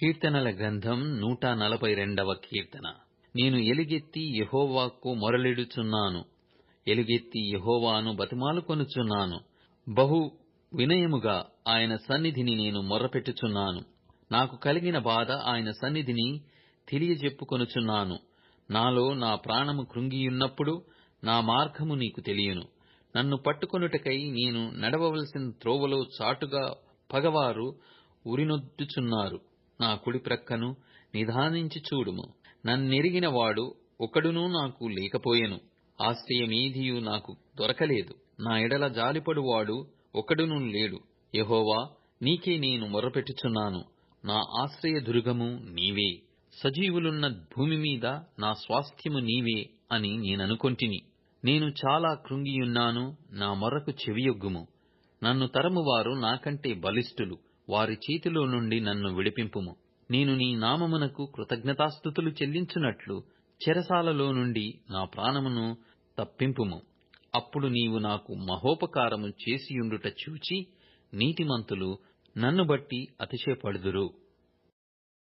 కీర్తనల గ్రంథం నూట నలభై రెండవ కీర్తన. నేను ఎలుగెత్తి యహోవాకు మొరలిడుచున్నాను. ఎలుగెత్తి యహోవాను బతిమాలుకొనుచున్నాను. బహు వినయముగా ఆయన సన్నిధిని నేను మొరపెట్టుచున్నాను. నాకు కలిగిన బాధ ఆయన సన్నిధిని తెలియజెప్పుకొనుచున్నాను. నాలో నా ప్రాణము కృంగియున్నప్పుడు నా మార్గము నీకు తెలియను. నన్ను పట్టుకొనుటకై నేను నడవవలసిన త్రోవలో చాటుగా పగవారు ఉరినొద్దుచున్నారు. నా కుడి ప్రక్కను నిదానించి చూడుము. నన్నెరిగిన వాడు ఒకడునూ నాకు లేకపోయెను. ఆశ్రయమేదియు నాకు దొరకలేదు. నా ఎడల జాలిపడువాడు ఒకడునూ లేడు. యహోవా నీకే నేను మొర్రపెట్టుచున్నాను నా ఆశ్రయ దుర్గము నీవే. సజీవులున్న భూమి మీద నా స్వాస్థ్యము నీవే అని నేననుకొంటిని. నేను చాలా కృంగియున్నాను నా మొర్రకు చెవియొగ్గుము. నన్ను తరమువారు నాకంటే బలిష్ఠులు. వారి చేతిలో నుండి నన్ను విడిపింపుము. నేను నీ నామమునకు కృతజ్ఞతాస్థుతులు చెల్లించునట్లు చెరసాలలో నుండి నా ప్రాణమును తప్పింపుము. అప్పుడు నీవు నాకు మహోపకారము చేసియుండుట చూచి నీతిమంతులు నన్ను బట్టి అతిశయపడుదురు.